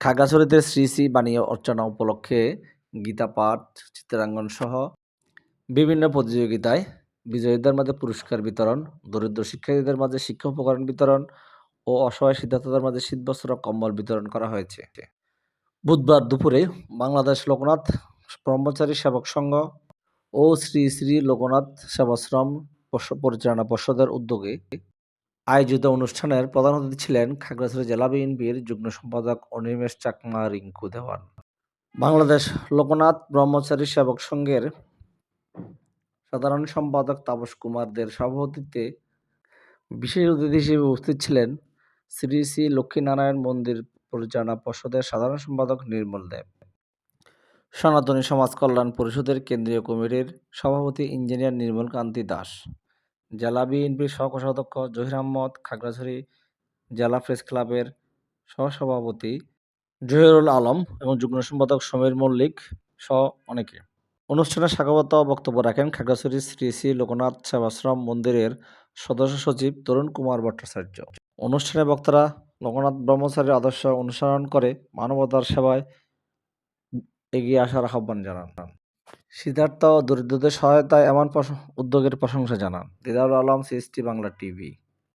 খাগড়াছড়িতে শ্রী শ্রী বাণী অর্চনা উপলক্ষে গীতা পাঠ চিত্রাঙ্কন সহ বিভিন্ন প্রতিযোগিতায় বিজয়ীদের মাঝে পুরস্কার বিতরণ, দরিদ্র শিক্ষার্থীদের মাঝে শিক্ষা উপকরণ বিতরণ ও অসহায় সিদ্ধার্থদের মাঝে শীতবস্ত্র কম্বল বিতরণ করা হয়েছে। বুধবার দুপুরে বাংলাদেশ লোকনাথ ব্রহ্মচারী সেবক সংঘ ও শ্রী শ্রী লোকনাথ সেবাশ্রম পরিচালনা পর্ষদের উদ্যোগে আয়োজিত অনুষ্ঠানের প্রধান অতিথি ছিলেন খাগড়াছড়ি জেলা বিএনপির যুগ্ম সম্পাদক অনিমেষ চাকমা রিঙ্কু দেওয়ান। বাংলাদেশ লোকনাথ ব্রহ্মচারী সেবক সংঘের সাধারণ সম্পাদক তাপস কুমারদের সভাপতিত্বে বিশেষ অতিথি হিসেবে উপস্থিত ছিলেন শ্রী শ্রী লক্ষ্মীনারায়ণ মন্দির পরিচালনা পর্ষদের সাধারণ সম্পাদক নির্মল দেব। সনাতনী সমাজ কল্যাণ পরিষদের কেন্দ্রীয় কমিটির সভাপতি ইঞ্জিনিয়ার নির্মল কান্তি দাস। জেলা বিএনপির সহকোষাধ্যক্ষ জহির আহমদ খাগড়াছড়ি জেলা প্রেস ক্লাবের সহসভাপতি জহিরুল আলম এবং যুগ্ম সম্পাদক সমীর মল্লিক সহ অনেকে। অনুষ্ঠানে স্বাগত বক্তব্য রাখেন খাগড়াছড়ি শ্রী শ্রী লোকনাথ সেবাশ্রম মন্দিরের সদস্য সচিব তরুণ কুমার ভট্টাচার্য। অনুষ্ঠানে বক্তারা লোকনাথ ব্রহ্মচারীর আদর্শ অনুসরণ করে মানবতার সেবায় এগিয়ে আসার আহ্বান জানান। সিদ্ধার্থ ও দরিদ্রদের সহায়তায় এমন উদ্যোগের প্রশংসা জানান। Didarul Alam CST Bangla TV.